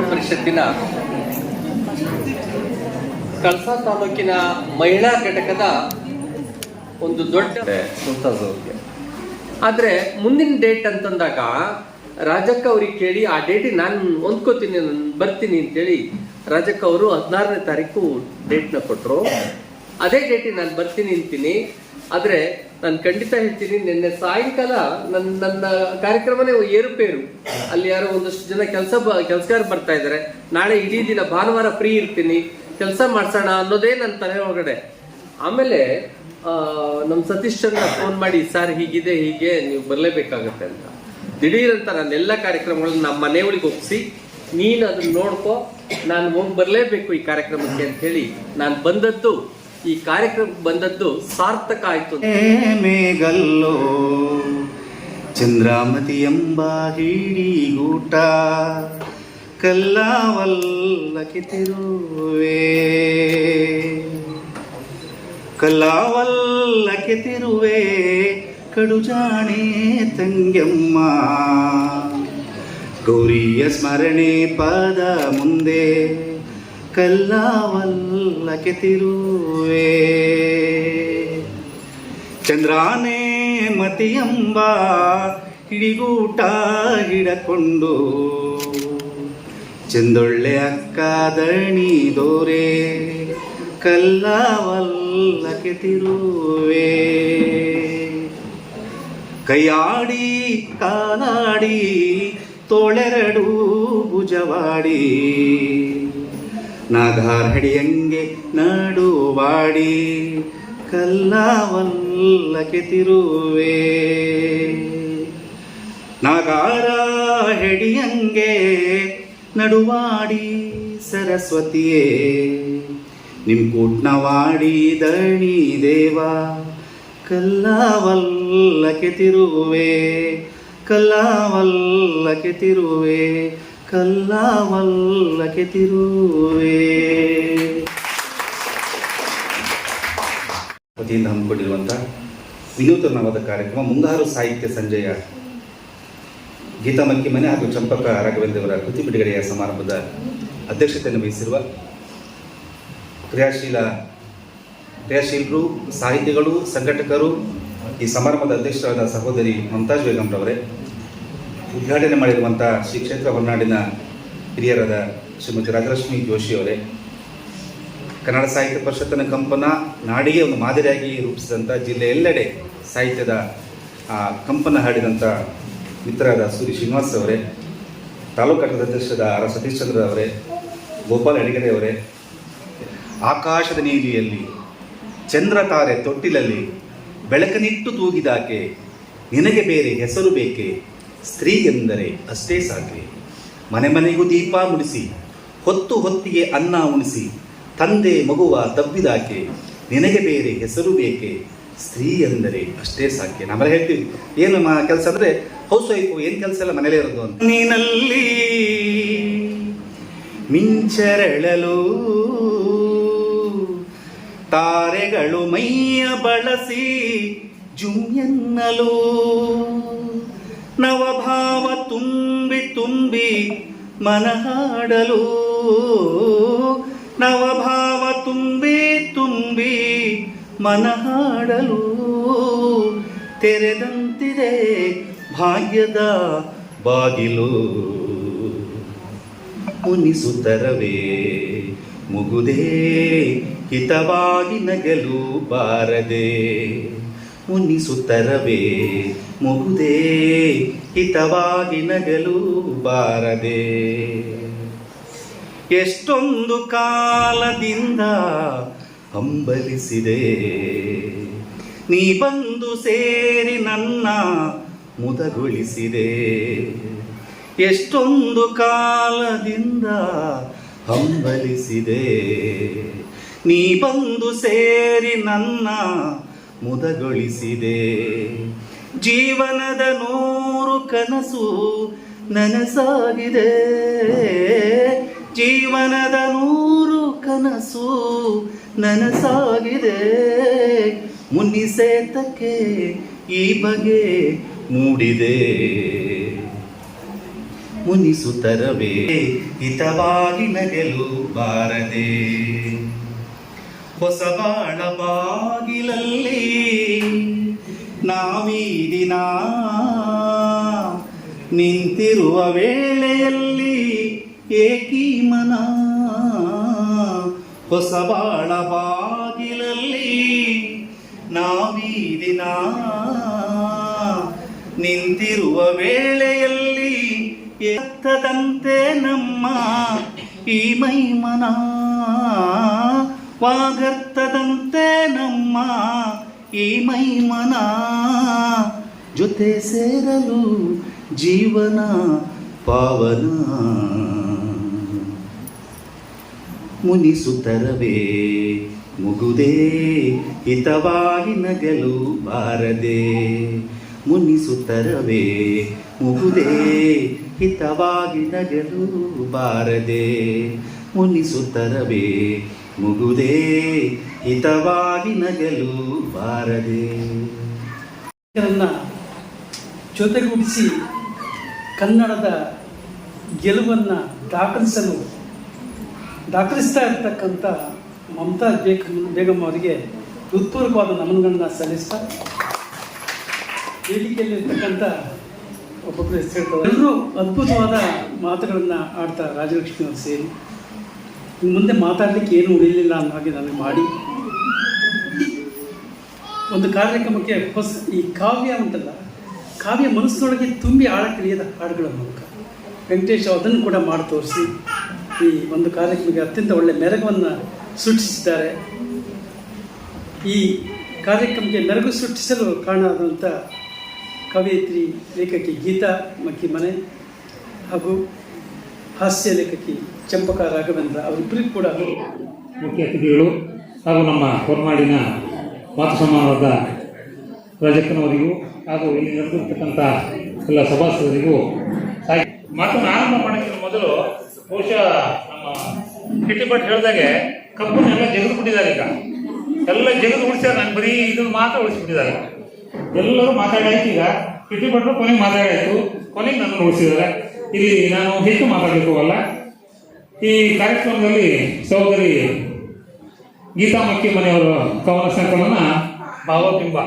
ರೈತ ಪರಿಷತ್ತಿನ ಕಳಸಾ ತಾಲೂಕಿನ ಮಹಿಳಾ ಘಟಕದ ಒಂದು ದೊಡ್ಡ ಮುಮ್ತಾಜ್ ಅವ್ರಿಗೆ ಆದರೆ ಮುಂದಿನ ಡೇಟ್ ಅಂತಂದಾಗ ರಾಜಕ್ಕ ಅವ್ರಿಗೆ ಕೇಳಿ ಆ ಡೇಟಿಗೆ ನಾನು ಹೊಂದ್ಕೋತೀನಿ ನಾನು ಬರ್ತೀನಿ ಅಂತೇಳಿ ರಾಜಕ್ಕ ಅವರು ಹದಿನಾರನೇ ತಾರೀಕು ಡೇಟ್ನ ಕೊಟ್ಟರು ಅದೇ ಡೇಟಿಗೆ ನಾನು ಬರ್ತೀನಿ ಅಂತೀನಿ. ಆದರೆ ನಾನು ಖಂಡಿತ ಹೇಳ್ತೀನಿ, ನಿನ್ನೆ ಸಾಯಂಕಾಲ ನನ್ನ ನನ್ನ ಕಾರ್ಯಕ್ರಮನೇ ಏರುಪೇರು. ಅಲ್ಲಿ ಯಾರೋ ಒಂದಷ್ಟು ಜನ ಕೆಲಸ ಬ, ಕೆಲಸಗಾರ ಬರ್ತಾ ಇದ್ದಾರೆ ನಾಳೆ ಇಡೀ ದಿನ ಭಾನುವಾರ ಫ್ರೀ ಇರ್ತೀನಿ. ಕೆಲಸ ಮಾಡ್ಸೋಣ ಅನ್ನೋದೇ ನನ್ನ ತಲೆ ಒಳಗಡೆ. ಆಮೇಲೆ ನಮ್ಮ ಸತೀಶ್ ಚಂದ್ರ ಫೋನ್ ಮಾಡಿ, ಸರ್, ಹೀಗಿದೆ, ಹೀಗೆ, ನೀವು ಬರಲೇಬೇಕಾಗತ್ತೆ ಅಂತ. ದಿಢೀರಂತ ನನ್ನ ನಾನು ಎಲ್ಲ ಕಾರ್ಯಕ್ರಮಗಳನ್ನ ನಮ್ಮ ಮನೆಯೊಳಗೆ ಒಪ್ಪಿಸಿ ನೀನು ಅದನ್ನ ನೋಡ್ಕೋ, ನಾನು ಹೋಗಿ ಬರಲೇಬೇಕು ಈ ಕಾರ್ಯಕ್ರಮಕ್ಕೆ ಅಂತ ಹೇಳಿ ನಾನು ಬಂದದ್ದು. ಈ ಕಾರ್ಯಕ್ರಮ ಬಂದದ್ದು ಸಾರ್ಥಕ ಆಯ್ತು ಮೇಗಲ್ಲೋ ಚಂದ್ರಾಮತಿ ಎಂಬ ಹಿಡಿಗೂಟ ತಿರುವೆ. ಕಲ್ಲಾವಲ್ಲಕ್ಕೆ ತಿರುವೆ ಕಡುಜಾಣೆ ತಂಗಮ್ಮ. ಗೌರಿಯ ಸ್ಮರಣೆ ಪದ ಮುಂದೆ ಕಲ್ಲಾವಲ್ಲಕ್ಕೆ ತಿರುವೆ. ಚಂದ್ರಾನೇ ಮತಿಯಂಬ ಹಿಡಿಗೂಟ ಹಿಡಕೊಂಡು. ಚಂದೊಳ್ಳೆ ಅಕ್ಕ ದಣಿ ದೋರೆ ಕಲ್ಲಾವಲ್ಲಕ್ಕೆ ತಿರುವೆ. ಕೈಯಾಡಿ ಕಾಲಾಡಿ ತೋಳೆರಡು ಭುಜವಾಡಿ. ನಾಗಾರ್ಹಡಿಯಂಗೆ ನಡುವಾಡಿ ಕಲ್ಲವಲ್ಲಕ್ಕೆ ತಿರುವೆ. ನಾಗಾರ ಹೆಡಿಯಂಗೆ ನಡುವಾಡಿ ಸರಸ್ವತಿಯೇ, ನಿಮ್ ಕೂಟ್ನವಾಡಿ ದಣಿ ದೇವ, ಕಲ್ಲವಲ್ಲಕ್ಕೆ ತಿರುವೆ ಕಲ್ಲವಲ್ಲಕ್ಕೆ ತಿರುವೆ. ಕಲ್ಲವಲ್ಲಕ್ಕೆ ತಿರುವೆ. ವತಿಯಿಂದ ಹಮ್ಮಿಕೊಂಡಿರುವಂಥ ವಿನೂತನವಾದ ಕಾರ್ಯಕ್ರಮ ಮುಂಗಾರು ಸಾಹಿತ್ಯ ಸಂಜೆಯ ಗೀತಾ ಮನೆ ಹಾಗೂ ಚಂಪಕ ರಾಘವೇಂದ್ರವರ ಕೃತಿ ಬಿಡುಗಡೆಯ ಸಮಾರಂಭದ ಅಧ್ಯಕ್ಷತೆಯನ್ನು ವಹಿಸಿರುವ ಕ್ರಿಯಾಶೀಲ ಕ್ರಿಯಾಶೀಲರು, ಸಾಹಿತಿಗಳು, ಸಂಘಟಕರು, ಈ ಸಮಾರಂಭದ ಅಧ್ಯಕ್ಷರಾದ ಸಹೋದರಿ ಮಮತಾಜ್ ಬೇಗಂರವರೇ ಉದ್ಘಾಟನೆ ಮಾಡಿರುವಂಥ ಶ್ರೀ ಕ್ಷೇತ್ರ ಹೊರನಾಡಿನ ಹಿರಿಯರಾದ ಶ್ರೀಮತಿ ರಾಜಲಕ್ಷ್ಮಿ ಜೋಶಿ ಅವರೇ, ಕನ್ನಡ ಸಾಹಿತ್ಯ ಪರಿಷತ್ತಿನ ಕಂಪನ ನಾಡಿಗೆ ಒಂದು ಮಾದರಿಯಾಗಿ ರೂಪಿಸಿದಂಥ ಜಿಲ್ಲೆಯೆಲ್ಲೆಡೆ ಸಾಹಿತ್ಯದ, ಆ, ಕಂಪನ ಹಾಡಿದಂಥ ಮಿತ್ರರಾದ ಸೂರಿ ಶ್ರೀನಿವಾಸ್ ಅವರೇ, ತಾಲೂಕು ಘಟಕದ ಅಧ್ಯಕ್ಷರಾದ ಆರ್ ಸತೀಶ್ ಚಂದ್ರ ಅವರೇ, ಗೋಪಾಲ್ ಅಡಿಗರೆ ಅವರೇ, ಆಕಾಶದ ನೀಲಿಯಲ್ಲಿ, ಚಂದ್ರ ತಾರೆ ತೊಟ್ಟಿಲಲ್ಲಿ ಬೆಳಕನಿಟ್ಟು ತೂಗಿದಾಕೆ, ನಿನಗೆ ಬೇರೆ ಹೆಸರು ಬೇಕೆ? ಸ್ತ್ರೀ ಎಂದರೆ ಅಷ್ಟೇ ಸಾಕೆ ಮನೆ ಮನೆಗೂ ದೀಪ ಮುಡಿಸಿ, ಹೊತ್ತು ಹೊತ್ತಿಗೆ ಅನ್ನ ಉಣಿಸಿ, ತಂದೆ ಮಗುವ ತಬ್ಬಿದಾಕೆ ನಿನಗೆ ಬೇರೆ ಹೆಸರು ಬೇಕೆ? ಸ್ತ್ರೀ ಎಂದರೆ ಅಷ್ಟೇ ಸಾಕೆ ನಾವೆಲ್ಲ ಹೇಳ್ತೀವಿ ಏನು ಮಾ ಕೆಲಸ ಅಂದರೆ ಹೌಸ್ ವೈಫು ಏನು ಕೆಲಸ ಎಲ್ಲ ಮನೆಯಲ್ಲೇ ಇರೋದು ಅಂತ. ನೀನಲ್ಲಿ ಮಿಂಚರಳಲು, ತಾರೆಗಳು ಮೈಯ ಬಳಸಿ ಜುಮ್ ಎನ್ನಲು ನವಭಾವ ತುಂಬಿ ತುಂಬಿ ಮನಹಾಡಲು. ನವಭಾವ ತುಂಬಿ ತುಂಬಿ ಮನಹಾಡಲು. ತೆರೆದಂತಿದೆ ಭಾಗ್ಯದ ಬಾಗಿಲು. ಮುನಿಸುತ್ತರವೇ, ಮುಗುದೇ, ಹಿತವಾಗಿ ನಗಲು ಬಾರದೆ. ಮುನಿಸುತ್ತರವೇ. ಮುಗುದೇ ಹಿತವಾಗಿ ನಗಲು ಬಾರದೆ. ಎಷ್ಟೊಂದು ಕಾಲದಿಂದ ಹಂಬಲಿಸಿದೆ. ನೀ ಬಂದು ಸೇರಿ ನನ್ನ ಮುದಗೊಳಿಸಿದೆ. ಎಷ್ಟೊಂದು ಕಾಲದಿಂದ ಹಂಬಲಿಸಿದೆ. ನೀ ಬಂದು ಸೇರಿ ನನ್ನ ಮುದಗೊಳಿಸಿದೆ. ಜೀವನದ ನೂರು ಕನಸು ನನಸಾಗಿದೆ. ಜೀವನದ ನೂರು ಕನಸು ನನಸಾಗಿದೆ. ಮುನ್ನಿಸೇತಕ್ಕೆ ಈ ಬಗೆ ಮೂಡಿದೆ. ಮುನಿಸುತ್ತರವೇ, ಹಿತವಾಗಿ ನಗೆಲು ಬಾರದೆ. ಹೊಸ ಬಾಳ ಬಾಗಿಲಲ್ಲಿ ನಾವೀ ದಿನ ನಿಂತಿರುವ ವೇಳೆಯಲ್ಲಿ ಏಕಿ ಮನ. ಹೊಸ ಬಾಳ ಬಾಗಿಲಲ್ಲಿ ನಾವೀ ದಿನ ನಿಂತಿರುವ ವೇಳೆಯಲ್ಲಿ ಎತ್ತದಂತೆ ನಮ್ಮ ಈ ಮೈಮನ. ವಾಗರ್ತದಂತೆ ನಮ್ಮ ಈ ಮೈಮನ ಜೊತೆ ಸೇರಲು ಜೀವನ ಪಾವನ. ಮುನಿಸುತ್ತರವೇ ಮುಗುದೇ, ಹಿತವಾಗಿ ನಗಲು ಬಾರದೆ. ಮುನಿಸುತ್ತರವೇ ಮುಗುದೇ, ಹಿತವಾಗಿ ನಗಲು ಬಾರದೆ. ಮುನಿಸುತ್ತರವೇ ಮುಗುದೇ ಹಿತವಾಗಿ ನಗಲು ಬಾರದೆ. ಜೊತೆಗೂಡಿಸಿ ಕನ್ನಡದ ಗೆಲುವನ್ನು ದಾಖಲಿಸಲು ದಾಖಲಿಸ್ತಾ ಇರ್ತಕ್ಕಂಥ ಮಮತಾ ಬೇಗ ಬೇಗಮ್ಮ ಅವರಿಗೆ ಹೃತ್ಪೂರ್ವಕವಾದ ನಮನಗಳನ್ನು ಸಲ್ಲಿಸ್ತಾ ವೇದಿಕೆಯಲ್ಲಿರ್ತಕ್ಕಂಥ ಒಬ್ಬೊಬ್ಬರು ಹೆಸರು ಎಲ್ಲರೂ ಅದ್ಭುತವಾದ ಮಾತುಗಳನ್ನು ಆಡ್ತಾ ರಾಜಲಕ್ಷ್ಮಿ ಅವರು ಸೇರಿ. ಮುಂದೆ ಮಾತಾಡಲಿಕ್ಕೆ ಏನು ಉಳಿಲಿಲ್ಲ ಅನ್ನೋ ಹಾಗೆ ನನಗೆ ಮಾಡಿ. ಒಂದು ಕಾರ್ಯಕ್ರಮಕ್ಕೆ ಹೊಸ ಈ ಕಾವ್ಯ ಅಂತಲ್ಲ, ಕಾವ್ಯ ಮನಸ್ಸಿನೊಳಗೆ ತುಂಬಿ ಆಳಕ್ಕಿಳಿಯದ ಹಾಡುಗಳ ಮೂಲಕ. ವೆಂಕಟೇಶ್ ಅದನ್ನು ಕೂಡ ಮಾಡಿ ತೋರಿಸಿ ಈ ಒಂದು ಕಾರ್ಯಕ್ರಮಕ್ಕೆ ಅತ್ಯಂತ ಒಳ್ಳೆಯ ಮೆರಗವನ್ನು ಸೃಷ್ಟಿಸಿದ್ದಾರೆ. ಈ ಕಾರ್ಯಕ್ರಮಕ್ಕೆ ಮೆರಗು ಸೃಷ್ಟಿಸಲು ಕಾರಣವಾದಂಥ ಕವಯಿತ್ರಿ ಲೇಖಕಿ ಗೀತಾ ಮಕ್ಕಿ ಮನೆ ಹಾಗೂ ಹಾಸ್ಯ ಲೇಖಕಿ ಚಂಪಕ ರಾಘವೇಂದ್ರ ಅವರಿಬ್ಬರಿಗೂ ಕೂಡ ಮುಖ್ಯ ಅತಿಥಿಗಳು ಹಾಗೂ ನಮ್ಮ ಹೊರನಾಡಿನ ಮಾತು ಸಮಾನವಾದ ರಾಜಕ್ಕನವರಿಗೂ ಹಾಗೂ ಇಲ್ಲಿ ನಡೆದಿರ್ತಕ್ಕಂಥ ಎಲ್ಲ ಸಭಾಸದರಿಗೂ ಮಾತನ್ನು ಆರಂಭ ಮಾಡೋಕ್ಕಿಂತ ಮೊದಲು ಬಹುಶಃ ನಮ್ಮ ಕಿಟ್ಟಿ ಭಟ್ ಹೇಳಿದಾಗೆ ಕಬ್ಬನ್ನೆಲ್ಲ ಜಗದು ಬಿಟ್ಟಿದ್ದಾರೆ ಈಗ. ಎಲ್ಲ ಜಗದು ಉಳಿಸ್ಯಾರ ನಾನು ಬರೀ ಇದನ್ನು ಮಾತ್ರ ಉಳಿಸ್ಬಿಟ್ಟಿದ್ದಾರೆ. ಎಲ್ಲರೂ ಮಾತಾಡಾಯ್ತು ಈಗ. ಕಿಟ್ಟಿ ಭಟ್ರು ಕೊನೆಗೆ ಮಾತಾಡಾಯ್ತು. ಕೊನೆಗೆ ನನ್ನನ್ನು ಉಳಿಸಿದ್ದಾರೆ. ಇಲ್ಲಿ ನಾನು ಹೆಚ್ಚು ಮಾತಾಡಲಿಕ್ಕೆ ಹೋಗಲ್ಲ ಈ ಕಾರ್ಯಕ್ರಮದಲ್ಲಿ ಸಹೋದರಿ ಗೀತಾ ಮಕ್ಕಿ ಮನೆಯವರು ಕವನ ಸಂಕಲನ, ಭಾವಬಿಂಬ.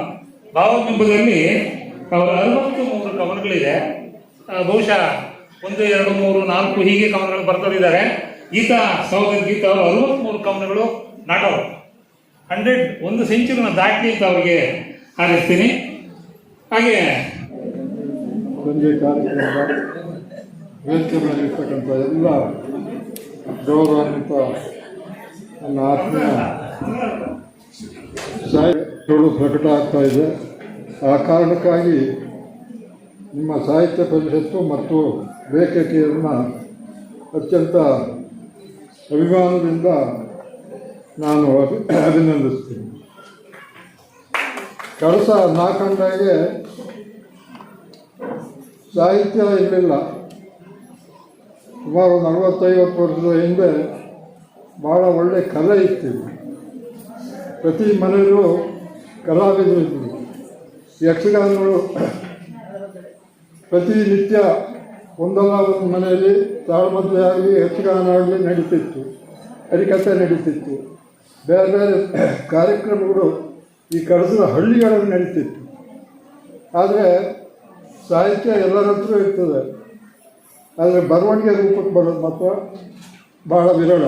ಭಾವಬಿಂಬದಲ್ಲಿ ಅವರ ಅರವತ್ತು ಮೂರು ಕವನಗಳಿದೆ. ಬಹುಶಃ ಒಂದು, ಎರಡು, ಮೂರು, ನಾಲ್ಕು ಹೀಗೆ ಕವನಗಳು ಬರ್ತದಿದ್ದಾರೆ ಗೀತಾ, ಸಹೋದರಿ ಗೀತಾ ಅವರು ಅರವತ್ತ್ಮೂರು ಕವನಗಳು ನಾಟವರು ಹಂಡ್ರೆಡ್ ಒಂದು ಸೆಂಚುರಿನ ದಾಟಿ ಅಂತ ಅವರಿಗೆ ಹಾರಿಸ್ತೀನಿ. ಹಾಗೆ ಕಾರ್ಯಕ್ರಮದ ಗೌರವಾನ್ವಿತ ನನ್ನ ಆತ್ಮೀಯ ಸಾಹಿತ್ಯಗಳು ಪ್ರಕಟ ಆಗ್ತಾ ಇದೆ. ಆ ಕಾರಣಕ್ಕಾಗಿ ನಿಮ್ಮ ಸಾಹಿತ್ಯ ಪರಿಷತ್ತು ಮತ್ತು ಲೇಖಕಿಯರನ್ನು ಅತ್ಯಂತ ಅಭಿಮಾನದಿಂದ ನಾನು ಅಭಿ, ಅಭಿನಂದಿಸ್ತೀನಿ. ಕಳಸ ನಾಕಂಡಾಗೆ ಸಾಹಿತ್ಯ ಇರಲಿಲ್ಲ. ಸುಮಾರು ನಲವತ್ತೈವತ್ತು ವರ್ಷದ ಹಿಂದೆ ಭಾಳ ಒಳ್ಳೆ ಕಲೆ ಇತ್ತು ಪ್ರತಿ ಮನೆಯಲ್ಲೂ ಕಲಾವಿದರು ಇದ್ದರು ಯಕ್ಷಗಾನಗಳು ಪ್ರತಿನಿತ್ಯ ಒಂದಲ್ಲ ಒಂದು ಮನೆಯಲ್ಲಿ ತಾಳ್ಮದ್ವೆ ಆಗಲಿ, ಯಕ್ಷಗಾನ ಆಗಲಿ ನಡೀತಿತ್ತು. ಹರಿಕಥೆ ನಡೀತಿತ್ತು. ಬೇರೆ ಬೇರೆ ಕಾರ್ಯಕ್ರಮಗಳು ಈ ಕಡಸದ ಹಳ್ಳಿಗಳಲ್ಲಿ ನಡೀತಿತ್ತು. ಆದರೆ ಸಾಹಿತ್ಯ ಎಲ್ಲರ ಹತ್ರ ಇರ್ತದೆ. ಆದರೆ ಬರವಣಿಗೆ ರೂಪಕ್ಕೆ ಬರೋದು ಮಾತ್ರ ಭಾಳ ವಿರಳ.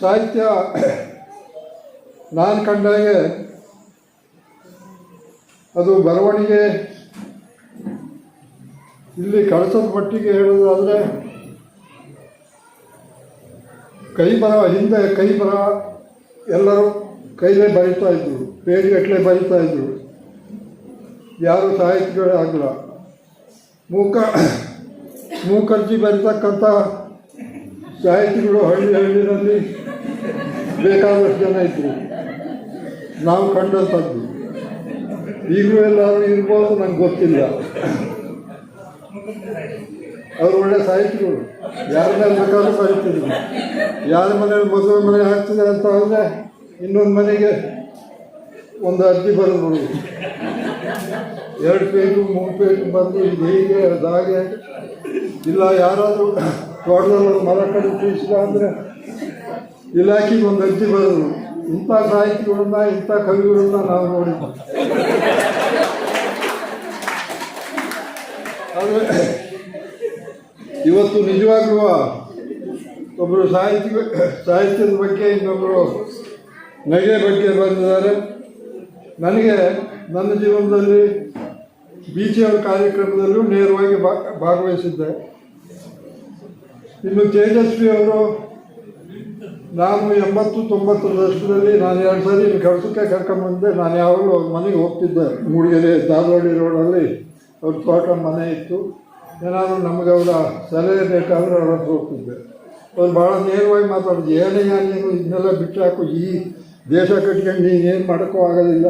ಸಾಹಿತ್ಯ ನಾನು ಕಂಡಾಗೆ ಅದು ಬರವಣಿಗೆ ಇಲ್ಲಿ ಕಳಸದ ಮಟ್ಟಿಗೆ ಹೇಳೋದಾದರೆ ಕೈ ಬರ ಹಿಂದೆ ಕೈ ಬರ ಎಲ್ಲರೂ ಕೈಲೇ ಬರಿತಾ ಇದ್ದರು ಪೇಜ್ಗಟ್ಟಲೆ ಬರಿತಾ ಇದ್ದರು ಯಾರು ಸಾಹಿತಿಗಳೇ ಆಗಲ್ಲ ಮೂಕ, ಮೂಕರ್ಜಿ ಬರೀತಕ್ಕಂಥ ಸಾಹಿತಿಗಳು ಹಳ್ಳಿ ಹಳ್ಳಿನಲ್ಲಿ ಬೇಕಾದಷ್ಟು ಜನ ಇದ್ದರು ನಾವು ಕಂಡಂಥದ್ದು. ಈಗಲೂ ಎಲ್ಲರೂ ಇರ್ಬೋದು, ನಂಗೆ ಗೊತ್ತಿಲ್ಲ. ಅವರು ಒಳ್ಳೆ ಸಾಹಿತಿಗಳು. ಯಾರ ಮೇಲೆ ಬೇಕಾದ್ರೂ ಸಾಹಿತ್ಯ ಯಾರ ಮನೇಲಿ ಮದುವೆ ಮನೆ ಆಗ್ತದೆ ಅಂತ ಅಂದರೆ ಇನ್ನೊಂದು ಮನೆಗೆ ಒಂದು ಅರ್ಜಿ ಬರೆದು ಎರಡು ಪೇಜು ಮೂರು ಪೇಜು ಬಂದು ಇದು ಹೀಗೆ ಅದು ಹಾಗೆ ಇಲ್ಲ, ಯಾರಾದರೂ ತೋಟದಲ್ಲಿ ಮರ ಕಡೆ ತಿಳಿಸಿದ ಅಂದರೆ ಇಲಾಖೆಗೆ ಒಂದು ಅರ್ಜಿ ಬರೋದು. ಇಂಥ ಸಾಹಿತಿಗಳನ್ನ ಇಂಥ ಕವಿಗಳನ್ನ ನಾವು ನೋಡಿದ್ವಿ. ಆದರೆ ಇವತ್ತು ನಿಜವಾಗ್ಲೂ ಒಬ್ಬರು ಸಾಹಿತ್ಯ, ಸಾಹಿತ್ಯದ ಬಗ್ಗೆ ಇನ್ನೊಬ್ಬರು ನಗೆ ಬಗ್ಗೆ ಬಂದಿದ್ದಾರೆ. ನನಗೆ ನನ್ನ ಜೀವನದಲ್ಲಿ ಬೀಚಿಯವರ ಕಾರ್ಯಕ್ರಮದಲ್ಲೂ ನೇರವಾಗಿ ಭಾಗವಹಿಸಿದ್ದೆ. ಇನ್ನು ತೇಜಸ್ವಿ ಅವರು ನಾನು ಎಂಬತ್ತು ತೊಂಬತ್ತರ ದಶಕದಲ್ಲಿ ನಾನು ಎರಡು ಸಾರಿ ಕೆಲಸಕ್ಕೆ ಕರ್ಕೊಂಡ್ಬಂದೆ ನಾನು ಯಾವಾಗಲೂ ಅವ್ರ ಮನೆಗೆ ಹೋಗ್ತಿದ್ದೆ. ಮೂಡಿಗೆರೆ ಧಾರವಾಡಿ ರೋಡಲ್ಲಿ ಅವ್ರ ತೋಟ ಮನೆ ಇತ್ತು. ಏನಾದರೂ ನಮಗೆ ಅವರ ಸಲಹೆ ಬೇಕಾದರೆ ಅವ್ರ ಹತ್ರ ಹೋಗ್ತಿದ್ದೆ. ಅವ್ರು ಭಾಳ ನೇರವಾಗಿ ಮಾತಾಡೋದು ಏನೇ ನೀನು ಇದನ್ನೆಲ್ಲ ಬಿಟ್ಟು ಈ ದೇಶ ಕಟ್ಕೊಂಡು ಏನು ಮಾಡೋಕ್ಕೂ ಆಗೋದಿಲ್ಲ.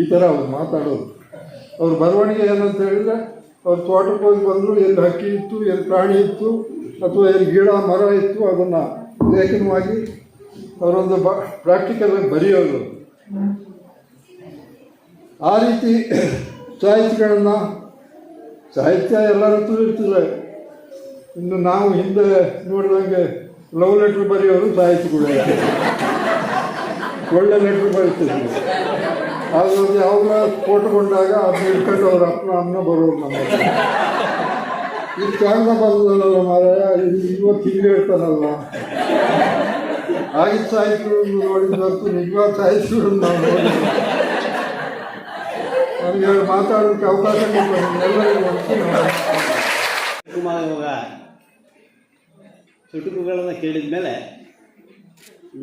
ಈ ಥರ ಅವ್ರು ಮಾತಾಡೋದು ಅವ್ರ ಬರವಣಿಗೆ ಏನಂತ ಹೇಳಿದ್ರೆ, ಅವ್ರ ತೋಟಕ್ಕೆ ಹೋಗಿ ಬಂದರು, ಎಲ್ಲಿ ಹಕ್ಕಿ ಇತ್ತು, ಎಲ್ಲಿ ಪ್ರಾಣಿ ಇತ್ತು, ಅಥವಾ ಎಲ್ಲಿ ಗಿಡ, ಮರ ಇತ್ತು, ಅದನ್ನು ಲೇಖನವಾಗಿ ಅವರೊಂದು ಬ ಪ್ರಾಕ್ಟಿಕಲ್ ಬರೆಯೋದು ಆ ರೀತಿ ಸಾಹಿತ್ಯಗಳನ್ನು, ಸಾಹಿತ್ಯ ಎಲ್ಲರತ್ತೂ ಇರ್ತದೆ. ಇನ್ನು ನಾವು ಹಿಂದೆ ನೋಡಿದಂಗೆ ಲವ್ ಲೆಟ್ರ್ ಬರೆಯೋರು ಸಾಹಿತ್ಯಗಳು ಒಳ್ಳೆ ಲೆಟ್ರ್ ಬರೀತಿದ್ರು ಅದ್ರದ್ದು ಯಾವ್ದ್ರ ಕೊಟ್ಟುಕೊಂಡಾಗ ಅದನ್ನ ಇಟ್ಕೊಂಡು ಅವ್ರ ಅಪ್ಪನ ಅಮ್ಮ ಬರೋರು ನಮ್ಮ. ಇದು ಕಾಂಗ ಬಂದಲ್ಲ ಮಾರಾಯ ಇವತ್ತು ಹಿಂಗೆ ಹೇಳ್ತಾನಲ್ಲ. ಆಗಿದ್ದ ಸಾಯಿತು ನೋಡಿದಂತೂ ನಿಜವಾದ ಸಾಯಿತು ನೋಡಿದ್ವಿ ನನಗೆ ಹೇಳಿ ಮಾತಾಡೋದಕ್ಕೆ ಅವಕಾಶ ನಾನು ಚುಟುಕುಗಳನ್ನು ಕೇಳಿದ ಮೇಲೆ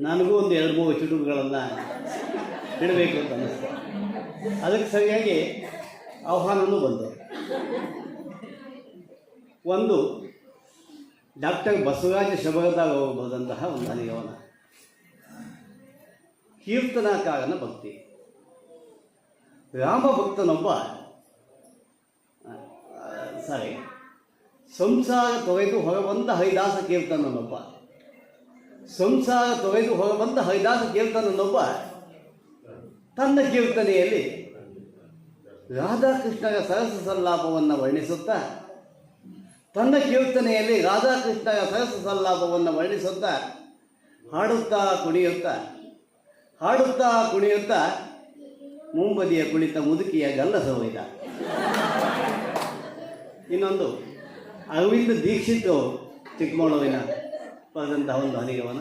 ನನಗೂ ಒಂದು ಎರಡು ಮೂರು ಚುಟುಕುಗಳನ್ನು ಇಡಬೇಕು ಅಂತ ಅನ್ನಿಸ್ತು. ಅದಕ್ಕೆ ಸರಿಯಾಗಿ ಆಹ್ವಾನವೂ ಬಂತು. ಒಂದು, ಡಾಕ್ಟರ್ ಬಸವರಾಜ ಶಬರದಾಗ ಬರೆದಂತಹ ಒಂದು ಅನಿಯವನ ಕೀರ್ತನಾಕಾರನ ಭಕ್ತಿ. ರಾಮ ಭಕ್ತನೊಬ್ಬ ಸಾರಿ, ಸಂಸಾರ ತೊರೆದು ಹೊರಬಂದ ಹರಿದಾಸ ಕೀರ್ತನನೊಬ್ಬ. ಸಂಸಾರ ತೊರೆದು ಹೊರಬಂದ ಹರಿದಾಸ ಕೀರ್ತನನೊಬ್ಬ ತನ್ನ ಕೀರ್ತನೆಯಲ್ಲಿ ರಾಧಾಕೃಷ್ಣರ ಸರಸ ಸಲ್ಲಾಪವನ್ನು ವರ್ಣಿಸುತ್ತಾ, ತನ್ನ ಕೀರ್ತನೆಯಲ್ಲಿ ರಾಧಾಕೃಷ್ಣರ ಸರಸ ಸಲ್ಲಾಪವನ್ನು ವರ್ಣಿಸುತ್ತಾ, ಹಾಡುತ್ತಾ ಕುಣಿಯುತ್ತಾ ಹಾಡುತ್ತಾ ಕುಣಿಯುತ್ತಾ ಮುಂಬದಿಯ ಕುಳಿತ ಮುದುಕಿಯ ಗಲ್ಲ ಸವೈದ ಇನ್ನೊಂದು ಅರವಿಂದ ದೀಕ್ಷಿತ್ ಚಿಕ್ಕಮಗಳೂರಿನ ಬರೆದಂತಹ ಒಂದು ಹನಿಗವನ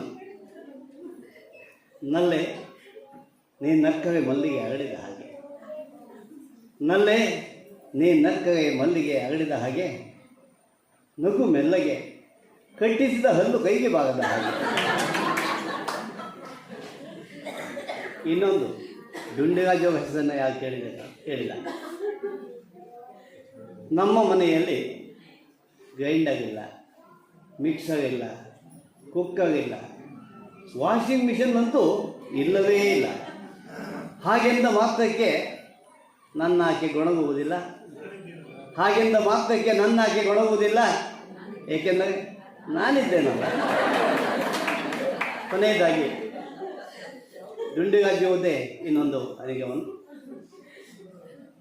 ನಲ್ಲೆ ನೀ ನರ್ಕವೇ ಮಲ್ಲಿಗೆ ಅರಳಿದ ಹಾಗೆ. ನಲ್ಲೆ ನೀ ನರ್ಕವೇ ಮಲ್ಲಿಗೆ ಅರಳಿದ ಹಾಗೆ ನಗು ಮೆಲ್ಲಗೆ ಕಟ್ಟಿಸಿದ ಹಲ್ಲು ಕೈಗೆ ಬಾಗದ ಹಾಗೆ. ಇನ್ನೊಂದು, ಡುಂಡಿರಾಜ ಹೆಸರನ್ನು ಯಾರು ಕೇಳಿದ ಕೇಳಿಲ್ಲ ನಮ್ಮ ಮನೆಯಲ್ಲಿ ಗ್ರೈಂಡರ್ ಇಲ್ಲ ಮಿಕ್ಸರ್ ಇಲ್ಲ ಕುಕ್ಕರ್ ಇಲ್ಲ ವಾಷಿಂಗ್ ಮಿಷನ್ ಅಂತೂ ಇಲ್ಲವೇ ಇಲ್ಲ. ಹಾಗೆಂದ ಮಾತ್ರಕ್ಕೆ ನನ್ನ ಆಕೆ ಗೊಣಗುವುದಿಲ್ಲ. ಹಾಗೆಂದ ಮಾತ್ರಕ್ಕೆ ನನ್ನ ಆಕೆ ಗೊಣಗುವುದಿಲ್ಲ. ಏಕೆಂದರೆ ನಾನಿದ್ದೇನಲ್ಲ. ಕೊನೆಯದಾಗಿ ದುಂಡಿಗಾಗಿಯುವುದೇ ಇನ್ನೊಂದು ಅರಿಗವನು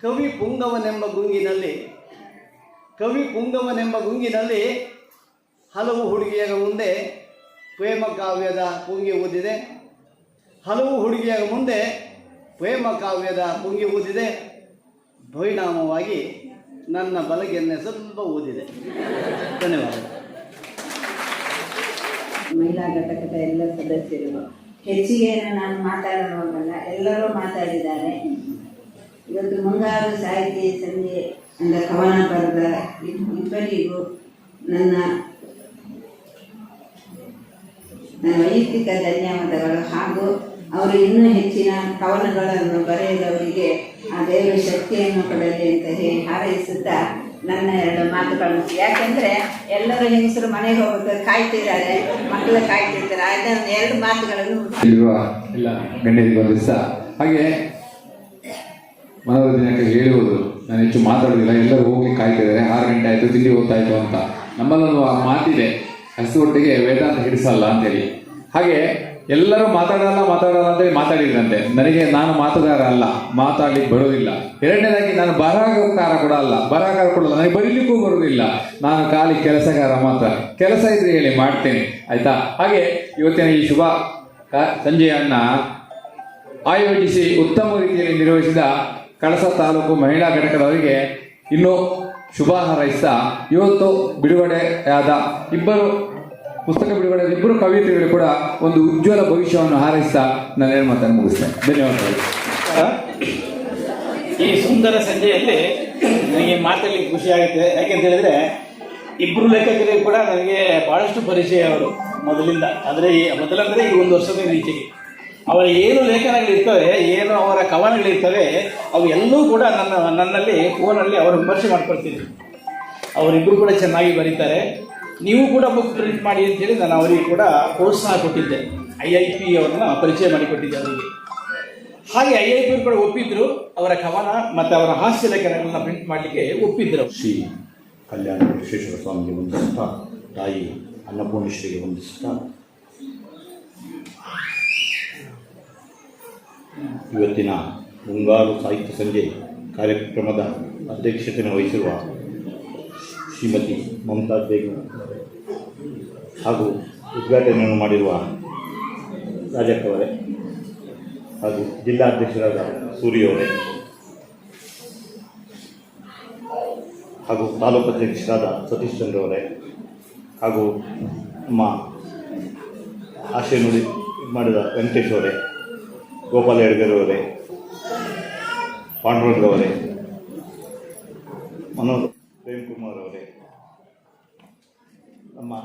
ಕವಿ ಪುಂಗವನೆಂಬ ಗುಂಗಿನಲ್ಲಿ, ಕವಿ ಪುಂಗವನೆಂಬ ಗುಂಗಿನಲ್ಲಿ ಹಲವು ಹುಡುಗಿಯರ ಮುಂದೆ ಪ್ರೇಮ ಕಾವ್ಯದ ಪುಂಗಿ ಓದಿದೆ ಹಲವು ಹುಡುಗಿಯರ ಮುಂದೆ ಪ್ರೇಮ ಕಾವ್ಯದ ಪುಂಗಿ ಊದಿದೆ. ಪರಿಣಾಮವಾಗಿ ನನ್ನ ಬಲಗೆನ್ನೆ ಸ್ವಲ್ಪ ಊದಿದೆ. ಧನ್ಯವಾದ. ಮಹಿಳಾ ಘಟಕದ ಎಲ್ಲ ಸದಸ್ಯರು ಹೆಚ್ಚಿಗೆ ನಾನು ಮಾತಾಡೋಲ್ಲ ಎಲ್ಲರೂ ಮಾತಾಡಿದ್ದಾರೆ. ಇವತ್ತು ಮುಂಗಾರು ಸಾಹಿತ್ಯ ಸಂಜೆ ಅಂದ ಕವನ ಬರೆದ ಇಬ್- ಇಬ್ಬರಿಗೂ ನನ್ನ ನನ್ನ ವೈಯಕ್ತಿಕ ಧನ್ಯವಾದಗಳು ಹಾಗೂ ಅವರು ಇನ್ನೂ ಹೆಚ್ಚಿನ ಕವನಗಳನ್ನು ಬರೆಯದವರಿಗೆ ಆ ದೇವರ ಶಕ್ತಿಯನ್ನು ಕೊಡಲಿ ಅಂತ ಹೇಳಿ ಹಾರೈಸುತ್ತಾ ನನ್ನ ಎರಡು ಮಾತುಗಳು ಯಾಕೆಂದ್ರೆ ಎಲ್ಲರೂ ಹೆಂಗಸರು ಮನೆಗೆ ಹೋಗ್ಬೇಕು ಕಾಯ್ತಿದ್ದಾರೆ, ಮಕ್ಕಳು ಕಾಯ್ತಿರ್ತಾರೆ. ಆಯ್ತಾ ಎರಡು ಮಾತುಗಳನ್ನು ಎಲ್ಲ ಗಣ್ಯರಿಗೆ ದಿವಸ ಹಾಗೆ ಮನೋರ ದಿನಕ್ಕೆ ಹೇಳುವುದು, ನಾನು ಹೆಚ್ಚು ಮಾತಾಡೋದಿಲ್ಲ ಎಲ್ಲರೂ ಹೋಗಿ ಕಾಯ್ತಿದ್ದಾರೆ, ಆರು ಗಂಟೆ ಆಯಿತು, ತಿಂಡಿ ಹೋಗ್ತಾಯ್ತು ಅಂತ. ನಮ್ಮಲ್ಲೂ ಆ ಮಾತಿದೆ, ಹಸು ಒಟ್ಟಿಗೆ ವೇದಾಂತ ಹಿಡಿಸಲ್ಲ ಅಂತೇಳಿ. ಹಾಗೆ ಎಲ್ಲರೂ ಮಾತಾಡಲ್ಲ ಮಾತಾಡಲ್ಲ ಅಂತ ಮಾತಾಡಿದ್ರಂತೆ. ನನಗೆ ನಾನು ಮಾತುಗಾರ ಅಲ್ಲ ಮಾತಾಡ್ಲಿಕ್ಕೆ ಬರೋದಿಲ್ಲ. ಎರಡನೇದಾಗಿ ನಾನು ಬರಹಕಾರ ಕೂಡ ಅಲ್ಲ ಬರಹಕಾರ ಕೂಡ ಅಲ್ಲ. ನನಗೆ ಬರೀಲಿಕ್ಕೂ ಬರೋದಿಲ್ಲ. ನಾನು ಖಾಲಿ ಕೆಲಸಗಾರ ಮಾತ್ರ. ಕೆಲಸ ಇದ್ರೆ ಹೇಳಿ ಮಾಡ್ತೇನೆ, ಆಯ್ತಾ? ಹಾಗೆ ಇವತ್ತಿನ ಈ ಶುಭ ಸಂಜೆಯನ್ನ ಆಯೋಜಿಸಿ ಉತ್ತಮ ರೀತಿಯಲ್ಲಿ ನಿರ್ವಹಿಸಿದ ಕಳಸ ತಾಲೂಕು ಮಹಿಳಾ ಘಟಕದವರಿಗೆ ಇನ್ನೂ ಶುಭ ಹಾರೈಸ್ತಾ, ಇವತ್ತು ಬಿಡುಗಡೆಯಾದ ಇಬ್ಬರು ಪುಸ್ತಕ ಬಿಡುಗಡೆ ಇಬ್ಬರು ಕವಿತೆಗಳು ಕೂಡ ಒಂದು ಉಜ್ವಲ ಭವಿಷ್ಯವನ್ನು ಹಾರೈಸ್ತಾ ನಾನು ಏನು ಮಾತನ್ನು ಮುಗಿಸ್ತೇನೆ. ಧನ್ಯವಾದಗಳು. ಈ ಸುಂದರ ಸಂಜೆಯಲ್ಲಿ ನನಗೆ ಮಾತಾಡಲಿಕ್ಕೆ ಖುಷಿ ಆಗುತ್ತೆ. ಯಾಕೆಂತ ಹೇಳಿದ್ರೆ ಇಬ್ಬರು ಲೇಖಕರಿಗೆ ಕೂಡ ನನಗೆ ಬಹಳಷ್ಟು ಪರಿಚಯ ಅವರು ಮೊದಲಿಂದ. ಅಂದರೆ ಮೊದಲಂದರೆ ಈ ಒಂದು ವರ್ಷದ ಈಚೆಗೆ ಅವರ ಏನು ಲೇಖನಗಳಿರ್ತವೆ, ಏನು ಅವರ ಕವನಗಳಿರ್ತವೆ, ಅವು ಎಲ್ಲವೂ ಕೂಡ ನನ್ನ ನನ್ನಲ್ಲಿ, ಫೋನಲ್ಲಿ ಅವರು ವಿಮರ್ಶೆ ಮಾಡ್ಕೊಳ್ತೀನಿ ಅವರಿಬ್ಬರು ಕೂಡ ಚೆನ್ನಾಗಿ ಬರೀತಾರೆ. ನೀವು ಕೂಡ ಬುಕ್ ಪ್ರಿಂಟ್ ಮಾಡಿ ಅಂತೇಳಿ ನಾನು ಅವರಿಗೆ ಕೂಡ ಪ್ರೋತ್ಸಾಹ ಕೊಟ್ಟಿದ್ದೆ. ಐ ಐ ಪಿ ಅವ್ರನ್ನ ಪರಿಚಯ ಮಾಡಿಕೊಟ್ಟಿದ್ದೆ ಅವರಿಗೆ. ಹಾಗೆ ಐ ಐ ಪಿ ಕೂಡ ಒಪ್ಪಿದ್ರು. ಅವರ ಕವನ ಮತ್ತು ಅವರ ಹಾಸ್ಯ ಲೇಖನಗಳನ್ನ ಪ್ರಿಂಟ್ ಮಾಡಲಿಕ್ಕೆ ಒಪ್ಪಿದ್ರು ಶ್ರೀ ಕಲ್ಯಾಣ ವಿಶ್ವೇಶ್ವರ ಸ್ವಾಮಿಗೆ ವಂದಿಸ್ತಾ ತಾಯಿ ಅನ್ನಪೂರ್ಣೇಶ್ವರಿಗೆ ವಂದಿಸ್ತಾ ಇವತ್ತಿನ ಮುಂಗಾರು ಸಾಹಿತ್ಯ ಸಂಜೆ ಕಾರ್ಯಕ್ರಮದ ಅಧ್ಯಕ್ಷತೆಯನ್ನು ವಹಿಸಿರುವ ಶ್ರೀಮತಿ ಮಮತಾ ಬೇಗಂ ಹಾಗೂ ಉದ್ಘಾಟನೆಯನ್ನು ಮಾಡಿರುವ ರಾಜಕ್ಕವರೇ ಹಾಗೂ ಜಿಲ್ಲಾಧ್ಯಕ್ಷರಾದ ಸೂರ್ಯವರೇ ಹಾಗೂ ತಾಲೂಕು ಅಧ್ಯಕ್ಷರಾದ ಸತೀಶ್ ಚಂದ್ರ ಅವರೇ ಹಾಗೂ ನಮ್ಮ ಆಶಯ ನುಡಿ ಮಾಡಿದ ವೆಂಕಟೇಶ್ ಅವರೇ, ಗೋಪಾಲ ಅವರೇ, ಪಾಂಡುರಂಗ ಅವರೇ ಮನೋಜ್ ಪ್ರೇಮ್ ಕುಮಾರ್ ಅವರೇ ನಮ್ಮ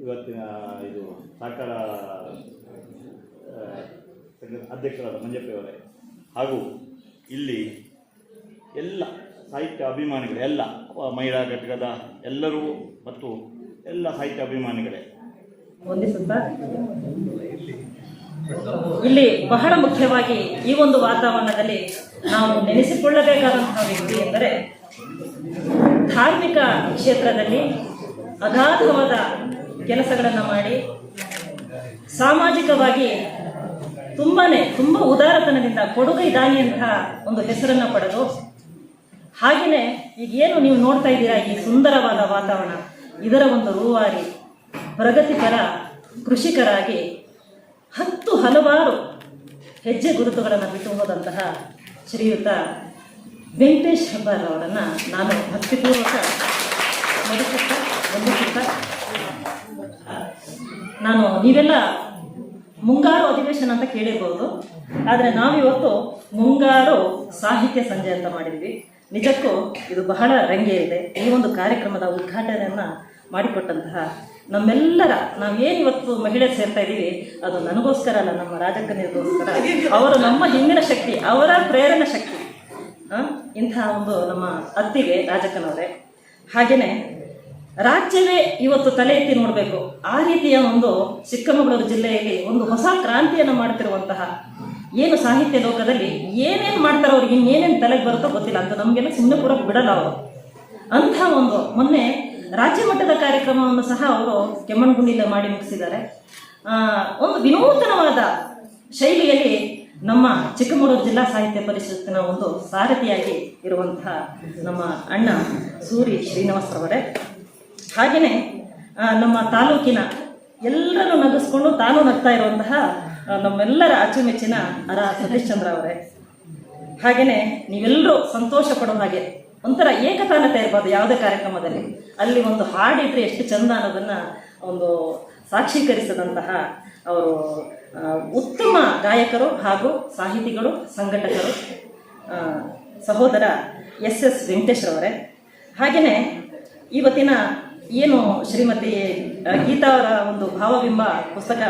ಇವತ್ತಿನ ಇದು ಸಹಕಾರ ಅಧ್ಯಕ್ಷರಾದ ಮಂಜಪ್ಪಯವರೇ ಹಾಗೂ ಇಲ್ಲಿ ಎಲ್ಲ ಸಾಹಿತ್ಯ ಅಭಿಮಾನಿಗಳು, ಎಲ್ಲ ಮಹಿಳಾ ಘಟಕದ ಎಲ್ಲರೂ ಮತ್ತು ಎಲ್ಲ ಸಾಹಿತ್ಯ ಅಭಿಮಾನಿಗಳೇ. ಇಲ್ಲಿ ಬಹಳ ಮುಖ್ಯವಾಗಿ ಈ ಒಂದು ವಾತಾವರಣದಲ್ಲಿ ನಾವು ನೆನೆಸಿಕೊಳ್ಳಬೇಕಾದಂತಹ ವ್ಯಕ್ತಿ ಎಂದರೆ ಧಾರ್ಮಿಕ ಕ್ಷೇತ್ರದಲ್ಲಿ ಅಗಾಧವಾದ ಕೆಲಸಗಳನ್ನು ಮಾಡಿ ಸಾಮಾಜಿಕವಾಗಿ ತುಂಬಾ ತುಂಬ ಉದಾರತನದಿಂದ ಕೊಡುಗೈ ಅಂತ ಒಂದು ಹೆಸರನ್ನು ಪಡೆದು ಹಾಗೆಯೇ ಈಗ ಏನು ನೀವು ನೋಡ್ತಾ ಇದ್ದೀರಾ ಈ ಸುಂದರವಾದ ವಾತಾವರಣ, ಇದರ ಒಂದು ರೂವಾರಿ ಪ್ರಗತಿಪರ ಕೃಷಿಕರಾಗಿ ಹತ್ತು ಹಲವಾರು ಹೆಜ್ಜೆ ಗುರುತುಗಳನ್ನು ಬಿಟ್ಟು ಹೋದಂತಹ ಶ್ರೀಯುತ ವೆಂಕಟೇಶ್ ಹೆಬ್ಬಾರ್ ಅವರನ್ನು ನಾನು ಭಕ್ತಿಪೂರ್ವಕ ಸ್ಮರಿಸುತ್ತಾ ನಾನು ನೀವೆಲ್ಲ ಮುಂಗಾರು ಅಧಿವೇಶನ ಅಂತ ಕೇಳಿರ್ಬೋದು. ಆದರೆ ನಾವಿವತ್ತು ಮುಂಗಾರು ಸಾಹಿತ್ಯ ಸಂಜೆ ಅಂತ ಮಾಡಿದ್ವಿ. ನಿಜಕ್ಕೂ ಇದು ಬಹಳ ರಂಗೇರಿದೆ ಈ ಒಂದು ಕಾರ್ಯಕ್ರಮದ ಉದ್ಘಾಟನೆಯನ್ನು ಮಾಡಿಕೊಟ್ಟಂತಹ ನಮ್ಮೆಲ್ಲರ ನಾವೇನು ಇವತ್ತು ಮಹಿಳೆ ಸೇರ್ತಾ ಇದ್ದೀವಿ ಅದು ನನಗೋಸ್ಕರ ಅಲ್ಲ, ನಮ್ಮ ರಾಜಕ್ಕನಿಗೋಸ್ಕರ. ಅವರು ನಮ್ಮ ಹಿಂದಿನ ಶಕ್ತಿ, ಅವರ ಪ್ರೇರಣಾ ಶಕ್ತಿ ಇಂತಹ ಒಂದು ನಮ್ಮ ಅತ್ತಿಗೆ ರಾಜಕ್ಕನವರೇ. ಹಾಗೆಯೇ ರಾಜ್ಯವೇ ಇವತ್ತು ತಲೆ ಎತ್ತಿ ನೋಡಬೇಕು. ಆ ರೀತಿಯ ಒಂದು ಚಿಕ್ಕಮಗಳೂರು ಜಿಲ್ಲೆಯಲ್ಲಿ ಒಂದು ಹೊಸ ಕ್ರಾಂತಿಯನ್ನು ಮಾಡ್ತಿರುವಂತಹ ಏನು ಸಾಹಿತ್ಯ ಲೋಕದಲ್ಲಿ ಏನೇನು ಮಾಡ್ತಾರೋ ಅವ್ರಿಗೆ ಇನ್ನೇನೇನು ತಲೆಗೆ ಬರುತ್ತೋ ಗೊತ್ತಿಲ್ಲ ಅಂತ ನಮಗೆಲ್ಲ ಸುಮ್ಮನೆ ಕೂಡ ಬಿಡಲ್ಲ ಅವರು. ಅಂಥ ಒಂದು ಮೊನ್ನೆ ರಾಜ್ಯ ಮಟ್ಟದ ಕಾರ್ಯಕ್ರಮವನ್ನು ಸಹ ಅವರು ಕೆಮ್ಮಣ್ಣಗುಂಡಿಯಲ್ಲಿ ಮಾಡಿ ಮುಗಿಸಿದ್ದಾರೆ. ಒಂದು ವಿನೂತನವಾದ ಶೈಲಿಯಲ್ಲಿ ನಮ್ಮ ಚಿಕ್ಕಮಗಳೂರು ಜಿಲ್ಲಾ ಸಾಹಿತ್ಯ ಪರಿಷತ್ತಿನ ಒಂದು ಸಾರಥಿಯಾಗಿ ಇರುವಂತಹ ನಮ್ಮ ಅಣ್ಣ ಸೂರಿ ಶ್ರೀನಿವಾಸರವರೇ ಹಾಗೆಯೇ ನಮ್ಮ ತಾಲೂಕಿನ ಎಲ್ಲರನ್ನು ನಗಿಸ್ಕೊಂಡು ತಾನು ನಗ್ತಾ ಇರುವಂತಹ ನಮ್ಮೆಲ್ಲರ ಅಚ್ಚುಮೆಚ್ಚಿನ ಅರ ಸತೀಶ್ ಚಂದ್ರ ಅವರೇ. ಹಾಗೆಯೇ ನೀವೆಲ್ಲರೂ ಸಂತೋಷ ಪಡೋ ಹಾಗೆ, ಒಂಥರ ಏಕತಾನತೆ ಇರ್ಬೋದು ಯಾವುದೇ ಕಾರ್ಯಕ್ರಮದಲ್ಲಿ. ಅಲ್ಲಿ ಒಂದು ಹಾಡಿದ್ರೆ ಎಷ್ಟು ಚಂದ ಅನ್ನೋದನ್ನು ಒಂದು ಸಾಕ್ಷೀಕರಿಸಿದಂತಹ ಅವರು ಉತ್ತಮ ಗಾಯಕರು ಹಾಗೂ ಸಾಹಿತಿಗಳು, ಸಂಘಟಕರು ಸಹೋದರ ಎಸ್ ಎಸ್ ವೆಂಕಟೇಶ್ವರವರೇ ಹಾಗೆಯೇ ಇವತ್ತಿನ ಏನು ಶ್ರೀಮತಿ ಗೀತಾ ಒಂದು ಭಾವಬಿಂಬ ಪುಸ್ತಕ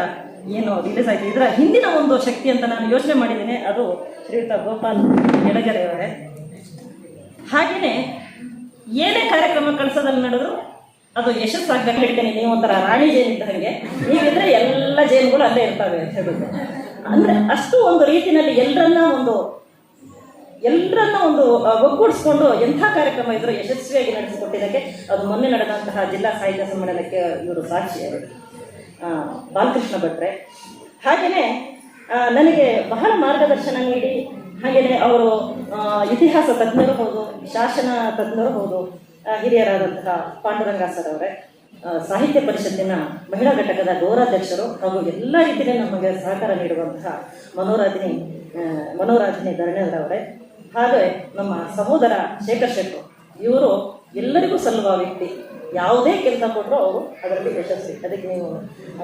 ಏನು ರಿಲೀಸ್ ಆಯಿತು? ಇದರ ಹಿಂದಿನ ಒಂದು ಶಕ್ತಿ ಅಂತ ನಾನು ಯೋಚನೆ ಮಾಡಿದ್ದೀನಿ. ಅದು ಶ್ರೀಯುತ ಗೋಪಾಲ್ ಎಡಗೆರೆ ಅವರೇ. ಹಾಗೆಯೇ ಏನೇ ಕಾರ್ಯಕ್ರಮ ಕಳಿಸೋದಲ್ಲಿ ನಡೆದ್ರು ಅದು ಯಶಸ್ಸಾಗಬೇಕು. ಹೇಳ್ತೇನೆ, ನೀವು ಒಂಥರ ರಾಣಿ ಜೇನು ಇದ್ದ ಹಾಗೆ. ನೀವಿದ್ರೆ ಎಲ್ಲ ಜೇನುಗಳು ಅಲ್ಲೇ ಇರ್ತವೆ ಅಂತ ಹೇಳುದು ಅಂದರೆ ಅಷ್ಟು ಒಂದು ರೀತಿಯಲ್ಲಿ ಎಲ್ಲರನ್ನ ಒಂದು ಎಲ್ಲರನ್ನ ಒಂದು ಒಗ್ಗೂಡಿಸ್ಕೊಂಡು ಎಂಥ ಕಾರ್ಯಕ್ರಮ ಇದ್ರು ಯಶಸ್ವಿಯಾಗಿ ನಡೆಸಿಕೊಟ್ಟಿದ್ದಕ್ಕೆ ಅದು ಮೊನ್ನೆ ನಡೆದಂತಹ ಜಿಲ್ಲಾ ಸಾಹಿತ್ಯ ಸಮ್ಮೇಳನಕ್ಕೆ ಇವರು ಸಾಕ್ಷಿ ಅವರು. ಬಾಲಕೃಷ್ಣ ಭಟ್ರೆ. ಹಾಗೆಯೇ ನನಗೆ ಬಹಳ ಮಾರ್ಗದರ್ಶನ ನೀಡಿ ಹಾಗೆಯೇ ಅವರು ಇತಿಹಾಸ ತಜ್ಞರು ಹೌದು, ಶಾಸನ ತಜ್ಞರು ಹೌದು ಹಿರಿಯರಾದಂತಹ ಪಾಂಡುರಂಗ ಸರ್ ಅವರೇ ಸಾಹಿತ್ಯ ಪರಿಷತ್ತಿನ ಮಹಿಳಾ ಘಟಕದ ಗೌರವಾಧ್ಯಕ್ಷರು ಹಾಗೂ ಎಲ್ಲ ರೀತಿಯಲ್ಲಿ ನಮಗೆ ಸಹಕಾರ ನೀಡುವಂತಹ ಮನೋರಾಜಿನಿ ಮನೋರಾಜಿನಿ ಧರಣೇಂದ್ರ ಹಾಗೆ ನಮ್ಮ ಸಹೋದರ ಶೇಖರ್ ಶೆಟ್ಟರು ಇವರು ಎಲ್ಲರಿಗೂ ಸಲ್ಲುವ ವ್ಯಕ್ತಿ. ಯಾವುದೇ ಕೆಲಸ ಕೊಟ್ಟರು ಅವರು ಅದರಲ್ಲಿ ಯಶಸ್ವಿ. ಅದಕ್ಕೆ ನೀವು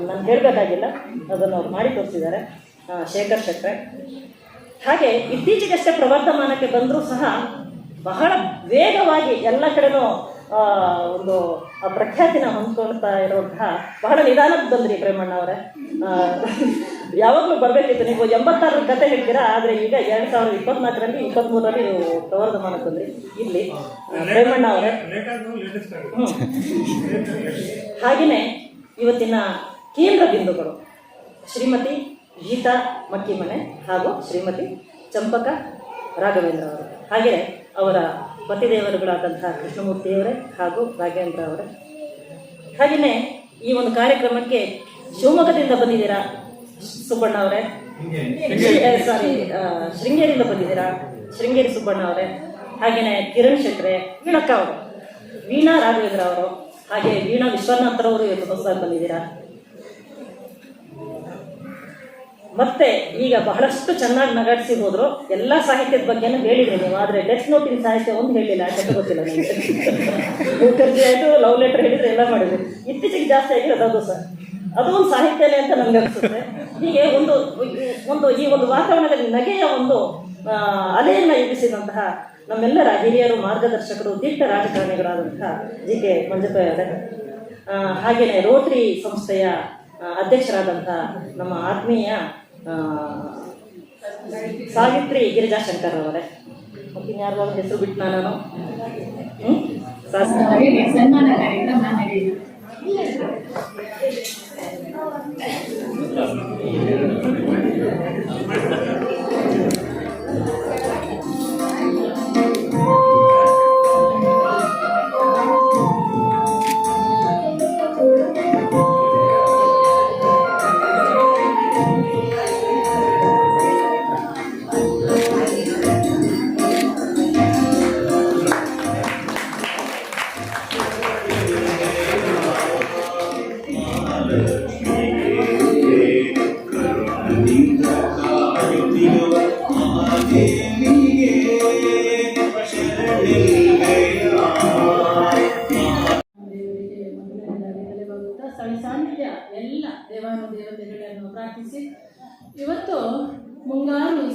ನಾನು ಹೇಳಬೇಕಾಗಿಲ್ಲ, ಅದನ್ನು ಅವ್ರು ಮಾಡಿ ತೋರಿಸಿದ್ದಾರೆ. ಶೇಖರ್ ಶೆಟ್ಟರೆ ಹಾಗೆ ಇತ್ತೀಚೆಗಷ್ಟೇ ಪ್ರವರ್ತಮಾನಕ್ಕೆ ಬಂದರೂ ಸಹ ಬಹಳ ವೇಗವಾಗಿ ಎಲ್ಲ ಕಡೆನೂ ಒಂದು ಪ್ರಖ್ಯಾತಿನ ಹೊಂದ್ಕೊಳ್ತಾ ಇರುವಂತಹ ಬಹಳ ನಿಧಾನಕ್ಕೆ ಬಂದ್ರಿ ಪ್ರೇಮಣ್ಣ ಅವರೇ ಯಾವಾಗಲೂ ಬರಬೇಕಿತ್ತು. ನೀವು ಎಂಬತ್ತಾರರ ಕತೆ ಹೇಳ್ತೀರಾ? ಆದರೆ ಈಗ ಎರಡು ಸಾವಿರದ ಇಪ್ಪತ್ನಾಲ್ಕರಲ್ಲಿ ಇಪ್ಪತ್ತ್ಮೂರರಲ್ಲಿ ನೀವು ಪ್ರವರ್ಧಮಾನಕ್ಕೆ ಬಂದ್ರಿ ಇಲ್ಲಿ ರೇಮಣ್ಣ ಅವರೇ. ಹಾಗೆಯೇ ಇವತ್ತಿನ ಕೇಂದ್ರ ಬಿಂದುಗಳು ಶ್ರೀಮತಿ ಗೀತಾ ಮಕ್ಕಿಮನೆ ಹಾಗೂ ಶ್ರೀಮತಿ ಚಂಪಕ ರಾಘವೇಂದ್ರ ಅವರು. ಹಾಗೆ ಅವರ ಪತಿದೇವರುಗಳಾದಂತಹ ಕೃಷ್ಣಮೂರ್ತಿಯವರೇ ಹಾಗೂ ರಾಘವೇಂದ್ರ ಅವರೇ. ಹಾಗೆಯೇ ಈ ಒಂದು ಕಾರ್ಯಕ್ರಮಕ್ಕೆ ಶಿವಮೊಗ್ಗದಿಂದ ಬಂದಿದ್ದೀರಾ? ಸುಬ್ಬಣ್ಣ ಅವರೇ? ಸಾರಿ ಶೃಂಗೇರಿಯಿಂದ ಬಂದಿದ್ದೀರಾ? ಶೃಂಗೇರಿ ಸುಬ್ಬಣ್ಣ ಅವರೇ. ಹಾಗೆಯೇ ಕಿರಣ್ ಶೆಟ್ರೆ ವೀಣಕ್ಕ ಅವರು. ವೀಣಾ ರಾಘವೇಂದ್ರ ಅವರು ಹಾಗೆ ವೀಣಾ ವಿಶ್ವನಾಥರವರು ಇವತ್ತು ಹೊಸದಾಗಿ ಬಂದಿದ್ದೀರಾ? ಮತ್ತೆ ಈಗ ಬಹಳಷ್ಟು ಚೆನ್ನಾಗಿ ನಗಾಡಿಸಿ ಹೋದ್ರು. ಎಲ್ಲ ಸಾಹಿತ್ಯದ ಬಗ್ಗೆನೂ ಹೇಳಿದ್ರಿ ನೀವು ಆದರೆ ಡೆತ್ ನೋಟಿನ ಸಾಹಿತ್ಯ ಒಂದು ಹೇಳಿಲ್ಲ ಯಾಕೆ ಗೊತ್ತಿಲ್ಲ ನನಗೆ ಮುಖರ್ಜಿ ಆಯಿತು ಲವ್ ಲೆಟರ್ ಹೇಳಿದ್ರೆ ಎಲ್ಲ ಮಾಡಿದ್ರು. ಇತ್ತೀಚೆಗೆ ಜಾಸ್ತಿ ಆಗಿರೋದು ಅದು ಸರ್ ಅದು ಒಂದು ಸಾಹಿತ್ಯನೇ ಅಂತ ನನಗೆ ಅನಿಸುತ್ತೆ. ಹೀಗೆ ಒಂದು ಒಂದು ಈ ಒಂದು ವಾತಾವರಣದಲ್ಲಿ ನಗೆಯ ಒಂದು ಅಲೆಯನ್ನ ಎಬ್ಬಿಸಿದಂತಹ ನಮ್ಮೆಲ್ಲರ ಹಿರಿಯರು ಮಾರ್ಗದರ್ಶಕರು, ದಿಟ್ಟ ರಾಜಕಾರಣಿಗಳಾದಂತಹ ಜಿ ಕೆ ಮಂಜಪ್ಪಯವರೇ ಹಾಗೆಯೇ ರೋಟ್ರಿ ಸಂಸ್ಥೆಯ ಅಧ್ಯಕ್ಷರಾದಂತಹ ನಮ್ಮ ಆತ್ಮೀಯ ಸಾವಿತ್ರಿ ಗಿರಿಜಾಶಂಕರ್ ಅವರೇ. ಯಾರು ಹೆಸರು ಬಿಟ್ಟು ನಾನು? ಸನ್ಮಾನ ಕಾರ್ಯಕ್ರಮ vida.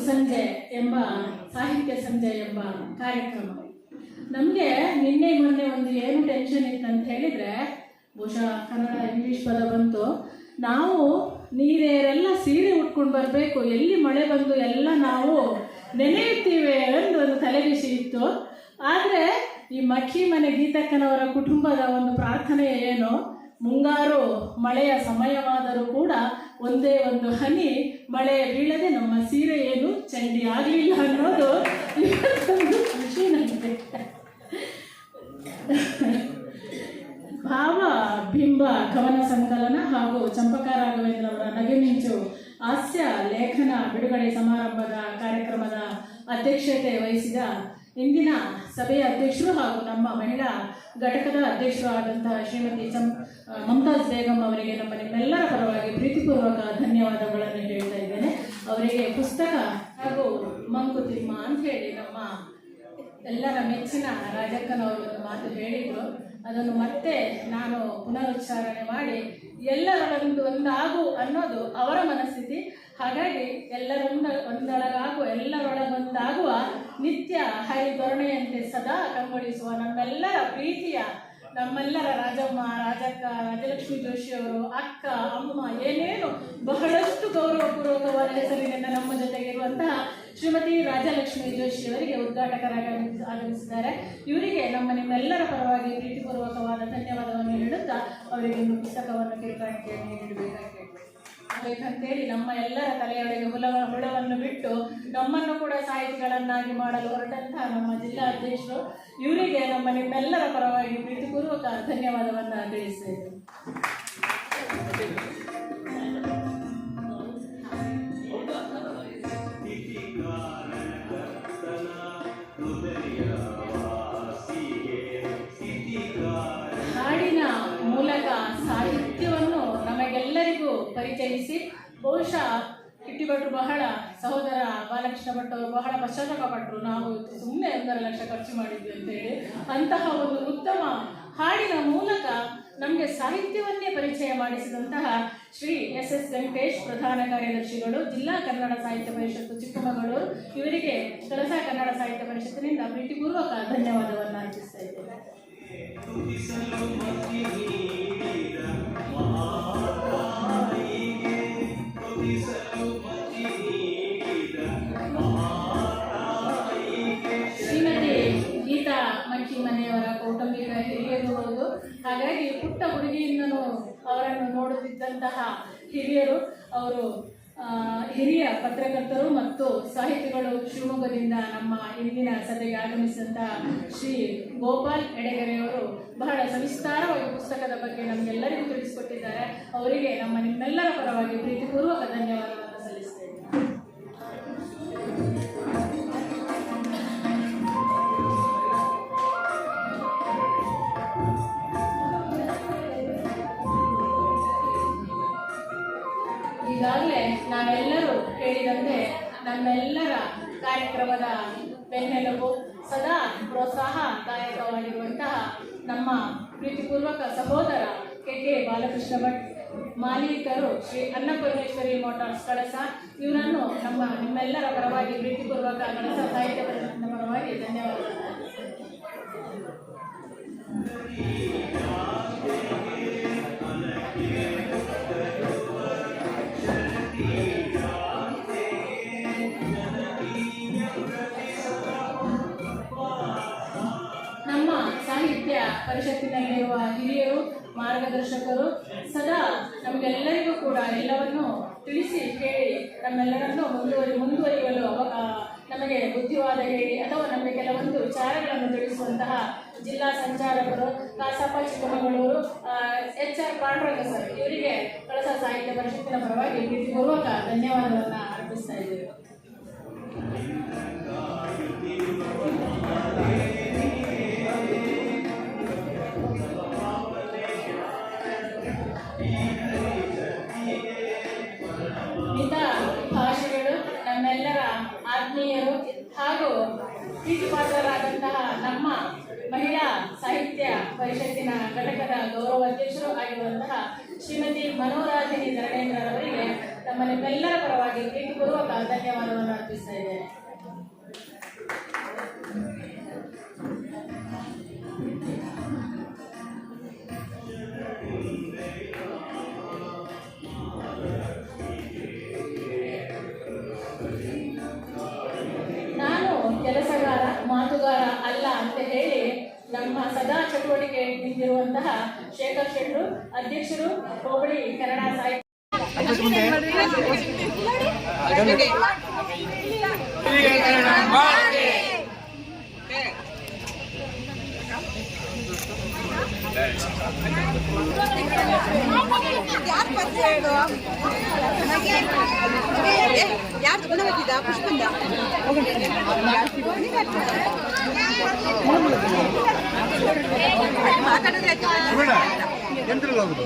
ಸಂಜೆ ಎಂಬ ಸಾಹಿತ್ಯ ಸಂಜೆ ಎಂಬ ಕಾರ್ಯಕ್ರಮ. ನಮಗೆ ನಿನ್ನೆ ಮೊನ್ನೆ ಒಂದು ಏನು ಟೆನ್ಷನ್ ಇತ್ತು ಅಂತ ಹೇಳಿದರೆ, ಬಹುಶಃ ಕನ್ನಡ ಇಂಗ್ಲೀಷ್ ಪದ ಬಂತು. ನಾವು ನೀರೇರೆಲ್ಲ ಸೀರೆ ಉಟ್ಕೊಂಡು ಬರಬೇಕು, ಎಲ್ಲಿ ಮಳೆ ಬಂದು ಎಲ್ಲ ನಾವು ನೆನೆಯುತ್ತೀವಿ ಎಂದು ಒಂದು ತಲೆಬಿಸಿ ಇತ್ತು. ಆದರೆ ಈ ಮಕ್ಕಿ ಮನೆ ಗೀತಕ್ಕನವರ ಕುಟುಂಬದ ಒಂದು ಪ್ರಾರ್ಥನೆ ಏನು? ಮುಂಗಾರು ಮಳೆಯ ಸಮಯವಾದರೂ ಕೂಡ ಒಂದೇ ಒಂದು ಹನಿ ಮಳೆ ಬೀಳದೆ ನಮ್ಮ ಸೀರೆ ಏನು ಚಂಡಿ ಆಗಲಿಲ್ಲ ಅನ್ನೋದು ಇವತ್ತೊಂದು ಖುಷಿ ನನಗೆ. ಭಾವ, ಬಿಂಬ ಕವನ ಸಂಕಲನ ಹಾಗೂ ಚಂಪಕ ರಾಘವೇಂದ್ರ ಅವರ ನಗೆಮಿಂಚು ಹಾಸ್ಯ, ಲೇಖನ, ಬಿಡುಗಡೆ ಸಮಾರಂಭದ ಕಾರ್ಯಕ್ರಮದ ಅಧ್ಯಕ್ಷತೆ ವಹಿಸಿದ ಇಂದಿನ ಸಭೆಯ ಅಧ್ಯಕ್ಷರು ಹಾಗೂ ನಮ್ಮ ಮಹಿಳಾ ಘಟಕದ ಅಧ್ಯಕ್ಷರು ಆದಂತಹ ಶ್ರೀಮತಿ ಸಂ ಮಮತಾಜ್ ಬೇಗಂ ಅವರಿಗೆ ನಮ್ಮ ನಿಮ್ಮೆಲ್ಲರ ಪರವಾಗಿ ಪ್ರೀತಿಪೂರ್ವಕ ಧನ್ಯವಾದಗಳನ್ನು ಹೇಳ್ತಾ ಇದ್ದೇನೆ. ಅವರಿಗೆ ಪುಸ್ತಕ ಹಾಗೂ ಮಂಕುತಿಮ್ಮ ಅಂತ ಹೇಳಿ ನಮ್ಮ ಎಲ್ಲರ ಮೆಚ್ಚಿನ ರಾಜಕ್ಕನವರು ಮಾತು ಹೇಳಿದ್ರು. ಅದನ್ನು ಮತ್ತೆ ನಾನು ಪುನರುಚ್ಚಾರಣೆ ಮಾಡಿ ಎಲ್ಲರೊಂದು ಒಂದಾಗು ಅನ್ನೋದು ಅವರ ಮನಸ್ಥಿತಿ. ಹಾಗಾಗಿ ಎಲ್ಲರೊಂದ, ಒಂದೊಳಗಾಗುವ, ಎಲ್ಲರೊಳಗೊಂದಾಗುವ ನಿತ್ಯ ಹರಿದೊರಣೆಯಂತೆ ಸದಾ ಕಂಗೊಳಿಸುವ ನಮ್ಮೆಲ್ಲರ ಪ್ರೀತಿಯ ನಮ್ಮೆಲ್ಲರ ರಾಜಮ್ಮ, ರಾಜಕ್ಕ, ರಾಜಲಕ್ಷ್ಮಿ ಜೋಶಿ ಅವರು, ಅಕ್ಕ, ಅಮ್ಮ, ಏನೇನು ಬಹಳಷ್ಟು ಗೌರವಪೂರ್ವಕವಾದ ಹೆಸರಿನಿಂದ ನಮ್ಮ ಜೊತೆಗೆ ಇರುವಂತಹ ಶ್ರೀಮತಿ ರಾಜಲಕ್ಷ್ಮಿ ಜೋಶಿ ಅವರಿಗೆ ಉದ್ಘಾಟಕರಾಗಿ ಆಗಮಿಸಿ- ಆಗಮಿಸಿದ್ದಾರೆ. ಇವರಿಗೆ ನಮ್ಮ ನಿಮ್ಮೆಲ್ಲರ ಪರವಾಗಿ ಪ್ರೀತಿಪೂರ್ವಕವಾದ ಧನ್ಯವಾದವನ್ನು ನೀಡುತ್ತಾ ಅವರಿಗೆ ಒಂದು ಪುಸ್ತಕವನ್ನು ಕಿರುಕಾಣಿಕೆಯನ್ನು ನೀಡಬೇಕಾಗಿ ಕೇಳ್ತೇನೆ ಬೇಕಂತೇಳಿ ನಮ್ಮ ಎಲ್ಲರ ತಲೆಯೊಳಗೆ ಹುಲವ, ಹುಳವನ್ನು ಬಿಟ್ಟು ನಮ್ಮನ್ನು ಕೂಡ ಸಾಹಿತಿಗಳನ್ನಾಗಿ ಮಾಡಲು ಹೊರಟಂತಹ ನಮ್ಮ ಜಿಲ್ಲಾ ಅಧ್ಯಕ್ಷರು, ಇವರಿಗೆ ನಮ್ಮ ನಿಮ್ಮೆಲ್ಲರ ಪರವಾಗಿ ಪ್ರೀತಿಪೂರ್ವಕ ಧನ್ಯವಾದವನ್ನು ತಿಳಿಸ್ತೇವೆ ಸಹೋದರ ಇಷ್ಟಪಟ್ಟು ಬಹಳ ಪಶ್ಚಾತ್ತಾಪ ಪಟ್ಟರು ನಾವು ಸುಮ್ಮನೆ ಒಂದರ ಲಕ್ಷ ಖರ್ಚು ಮಾಡಿದ್ವಿ ಅಂತೇಳಿ ಅಂತಹ ಒಂದು ಉತ್ತಮ ಹಾಡಿನ ಮೂಲಕ ನಮಗೆ ಸಾಹಿತ್ಯವನ್ನೇ ಪರಿಚಯ ಮಾಡಿಸಿದಂತಹ ಶ್ರೀ ಎಸ್ ಎಸ್ ವೆಂಕಟೇಶ್ ಪ್ರಧಾನ ಕಾರ್ಯದರ್ಶಿಗಳು, ಜಿಲ್ಲಾ ಕನ್ನಡ ಸಾಹಿತ್ಯ ಪರಿಷತ್ತು ಚಿಕ್ಕಮಗಳೂರು. ಇವರಿಗೆ ಕೆಲಸ ಕನ್ನಡ ಸಾಹಿತ್ಯ ಪರಿಷತ್ತಿನಿಂದ ಪ್ರೀತಿಪೂರ್ವಕ ಧನ್ಯವಾದವನ್ನು ಅರ್ಪಿಸ್ತಾ ಇದ್ದೇನೆ. ನೋಡುತ್ತಿದ್ದಂತಹ ಹಿರಿಯರು, ಅವರು ಹಿರಿಯ ಪತ್ರಕರ್ತರು ಮತ್ತು ಸಾಹಿತಿಗಳು ಶಿವಮೊಗ್ಗದಿಂದ ನಮ್ಮ ಇಂದಿನ ಸಭೆಗೆ ಆಗಮಿಸಿದಂತಹ ಶ್ರೀ ಗೋಪಾಲ್ ಎಡೆಗೆರೆಯವರು ಬಹಳ ಸವಿಸ್ತಾರವಾಗಿ ಪುಸ್ತಕದ ಬಗ್ಗೆ ನಮಗೆಲ್ಲರಿಗೂ ತಿಳಿಸಿಕೊಟ್ಟಿದ್ದಾರೆ. ಅವರಿಗೆ ನಮ್ಮ ನಿಮ್ಮೆಲ್ಲರ ಪರವಾಗಿ ಪ್ರೀತಿಪೂರ್ವಕ ಧನ್ಯವಾದವನ್ನು ನಾವೆಲ್ಲರೂ ಹೇಳಿದಂತೆ ನಮ್ಮೆಲ್ಲರ ಕಾರ್ಯಕ್ರಮದ ಬೆನ್ನೆಲುಬು ಸದಾ ಪ್ರೋತ್ಸಾಹದಾಯಕವಾಗಿರುವಂತಹ ನಮ್ಮ ಪ್ರೀತಿಪೂರ್ವಕ ಸಹೋದರ ಕೆ ಕೆ ಬಾಲಕೃಷ್ಣ ಭಟ್, ಮಾಲೀಕರು ಶ್ರೀ ಅನ್ನಪೂರ್ಣೇಶ್ವರಿ ಮೋಟಾರ್ಸ್ ಕಳಸ ಇವರನ್ನು ನಮ್ಮ ನಿಮ್ಮೆಲ್ಲರ ಪರವಾಗಿ ಪ್ರೀತಿಪೂರ್ವಕ ಕಳಸ ಸಾಹಿತ್ಯ ಪರವಾಗಿ ಧನ್ಯವಾದಗಳು. ಮಾರ್ಗದರ್ಶಕರು ಸದಾ ನಮಗೆಲ್ಲರಿಗೂ ಕೂಡ ಎಲ್ಲವನ್ನು ತಿಳಿಸಿ ಹೇಳಿ ನಮ್ಮೆಲ್ಲರನ್ನು ಮುಂದುವರಿ ಮುಂದುವರಿಯಲು ನಮಗೆ ಬುದ್ಧಿವಾದ ಹೇಳಿ ಅಥವಾ ನಮಗೆ ಕೆಲವೊಂದು ವಿಚಾರಗಳನ್ನು ತಿಳಿಸುವಂತಹ ಜಿಲ್ಲಾ ಸಂಚಾಲಕರು Kasappa, Chikkamagaluru H R Panduranga sir, ಇವರಿಗೆ ಕಳಸ ಸಾಹಿತ್ಯ ಪರಿಷತ್ತಿನ ಪರವಾಗಿ ಪ್ರೀತಿಪೂರ್ವಕ ಧನ್ಯವಾದವನ್ನು ಅರ್ಪಿಸ್ತಾ ಇದ್ದೇವೆ. ಕೆಲಸಗಾರ ಮಾತುಗಾರ ಅಲ್ಲ ಅಂತ ಹೇಳಿ ನಮ್ಮ ಸದಾ ಚಟುವಟಿಕೆ ನಿಂತಿರುವಂತಹ ಶೇಖರ್ ಶೆಟ್ರು ಅಧ್ಯಕ್ಷರು ಹೋಬಳಿ ಕನ್ನಡ ಸಾಹಿತ್ಯ ಎಂತ್ರಿಗೋಗುದು